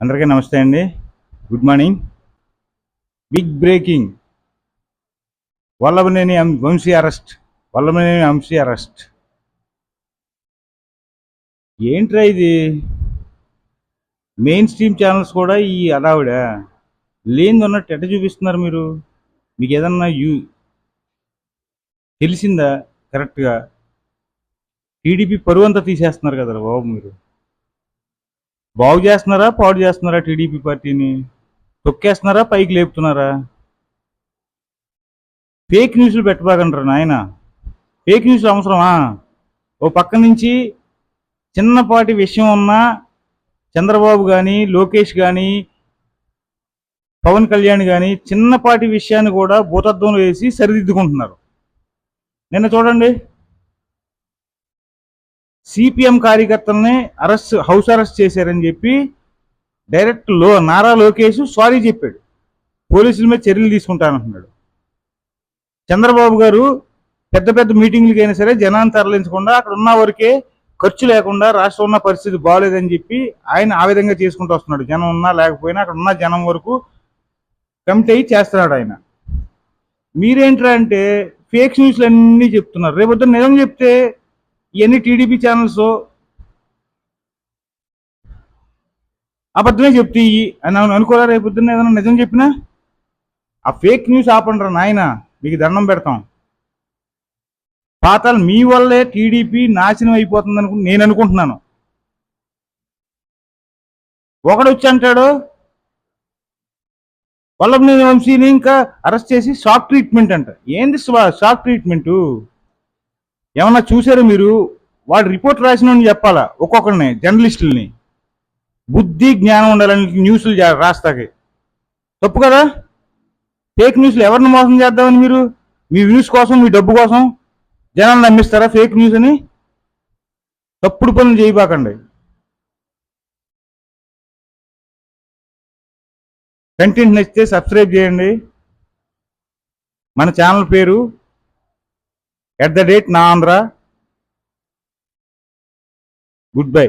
అందరికీ నమస్తే అండి. Good morning big breaking Vallabhaneni Vamsi arrest. Vallabhaneni Vamsi arrest. ఏంట్రా ఇది? మెయిన్ స్ట్రీమ్ ఛానల్స్ కూడా ఈ అడావిడ. లేనిదన్నట్టు ఎట ఎట్ట చూపిస్తున్నారు మీరు? మీకు ఏదన్నా యూ తెలిసిందా? కరెక్ట్గా టీడీపీ పరువు అంతా తీసేస్తున్నారు కదా బాబు మీరు. బాగు చేస్తున్నారా పాడు చేస్తున్నారా టీడీపీ పార్టీని? తొక్కేస్తున్నారా పైకి లేపుతున్నారా? ఫేక్ న్యూస్లు పెట్టబాకంటారు నాయన. ఫేక్ న్యూస్లు అవసరమా? ఓ పక్క నుంచి చిన్నపాటి విషయం ఉన్నా చంద్రబాబు కానీ లోకేష్ కానీ పవన్ కళ్యాణ్ కానీ చిన్నపాటి విషయాన్ని కూడా భూతత్వంలో వేసి సరిదిద్దుకుంటున్నారు. నిన్న చూడండి. సిపిఎం కార్యకర్తల్ని అరెస్ట్ హౌస్ అరెస్ట్ చేశారని చెప్పి డైరెక్ట్లో నారా లోకేష్ సారీ చెప్పాడు. పోలీసుల మీద చర్యలు తీసుకుంటానంటున్నాడు చంద్రబాబు గారు పెద్ద పెద్ద మీటింగ్లకి అయినా సరే జనాన్ని తరలించకుండా అక్కడ ఉన్న వరకే ఖర్చు లేకుండా రాష్ట్రం ఉన్న పరిస్థితి బాగోలేదని చెప్పి ఆయన ఆ విధంగా చేసుకుంటూ వస్తున్నాడు. జనం ఉన్నా లేకపోయినా అక్కడ ఉన్న జనం వరకు కమిటీ అయ్యి చేస్తున్నాడు ఆయన. మీరేంట్రా అంటే ఫేక్ న్యూస్లు అన్నీ చెప్తున్నారు. రేపొద్దు నిజం చెప్తే ఇవన్నీ టీడీపీ ఛానల్స్ అబద్ధమే చెప్తాయి అని అనుకోరా రేపు పొద్దున్న ఏదైనా నిజం చెప్పినా? ఆ ఫేక్ న్యూస్ ఆపండ్రా నాయన మీకు దండం పెడతాం. పాతాలు మీ వల్లే టీడీపీ నాశనం అయిపోతుంది అనుకు నేను అనుకుంటున్నాను. ఒకడు వచ్చి అంటాడు వల్లభనేని వంశీని ఇంకా అరెస్ట్ చేసి షాక్ ట్రీట్మెంట్ అంట. ఏంది షాక్ ట్రీట్మెంటు ఏమన్నా చూసారు మీరు? వాడు రిపోర్ట్ రాసిన చెప్పాలా? ఒక్కొక్కరిని జర్నలిస్టుల్ని. బుద్ధి జ్ఞానం ఉండాలని న్యూస్లు రాస్తాకి. తప్పు కదా? ఫేక్ న్యూస్లు ఎవరిని మోసం చేద్దామని మీరు? మీ వ్యూస్ కోసం మీ డబ్బు కోసం? జనాలు నమ్మిస్తారా ఫేక్ న్యూస్ అని? తప్పుడు పనులు చేయబాకండి. కంటెంట్ నచ్చితే సబ్స్క్రైబ్ చేయండి. మన ఛానల్ పేరు ఎట్ ద డేట్ నా ఆంధ్ర గుడ్ బై